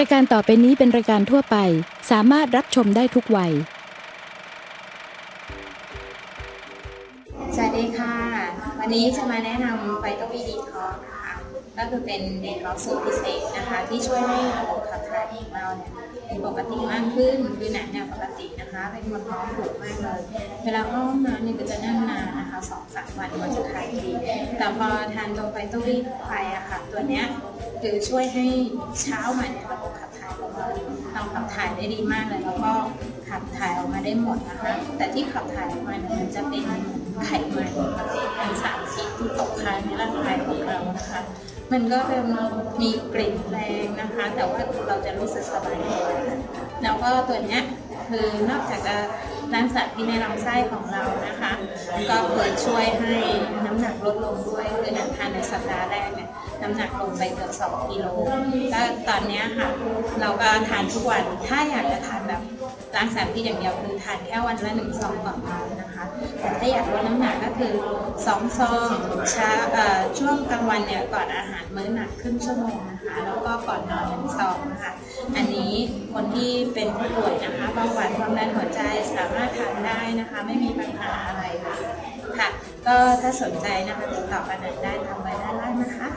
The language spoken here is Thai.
รายการต่อไปนี้เป็นรายการทั่วไป สามารถรับชมได้ทุกวัย สวัสดีค่ะ วันนี้จะมาแนะนำไฟโตวีดีท็อกนะคะก็คือเป็นเดท็อกสูตรพิเศษนะคะ ที่ช่วยให้ระบบขับถ่ายของเราเนี่ยเป็นปกติมากขึ้น คือหนังเนี่ยปกตินะคะ เป็นคนท้องผูกมากเลย เวลาเข้องน้ำเนี่ยก็จะนั่งนานนะคะสองสามวันก็จะถ่ายทีแต่พอทานตัวไฟโตวีไปอะค่ะ ตัวเนี้ยคือช่วยให้เช้ามาเนี่ยระบบ ถ่ายได้ดีมากเลย แล้วก็ขับถ่ายออกมาได้หมดนะคะ แต่ที่ขับถ่ายออกมาเนี่ยมันจะเป็นไขมันเป็นสารพิษที่ตกค้างในร่างกายของเรานะคะ มันก็จะมีกลิ่นแรงนะคะ แต่ว่าเราจะรู้สึกสบายตัวแล้วก็ตัวเนี้ยคือนอกจากจะล้างสารพิษในลำไส้ของเรานะคะ ก็เปิดช่วยให้น้ำหนักลดลงด้วยคือนันทานในสัปดาห์แรก น้ำหนักลงไปเกือบ2กิโลแล้วตอนนี้ค่ะ เราก็ทานทุกวัน ถ้าอยากจะทานแบบล้างสารพิษอย่างเดียวคือทานแค่วันละหนึ่งซองก่อนนอนนะคะ แต่ถ้าอยากลดน้ำหนักก็คือสองซองเช้าช่วงกลางวันเนี่ยก่อนอาหารมื้อหนักครึ่งชั่วโมงนะคะ แล้วก็ก่อนนอนหนึ่งซองนะคะ อันนี้คนที่เป็นผู้ป่วยนะคะเบาหวานความดันหัวใจสามารถทานได้นะคะ ไม่มีปัญหาอะไรเลย ค่ะ ก็ถ้าสนใจนะคะติดต่อกันหน่อยได้ทางไว้ด้านล่างนะคะ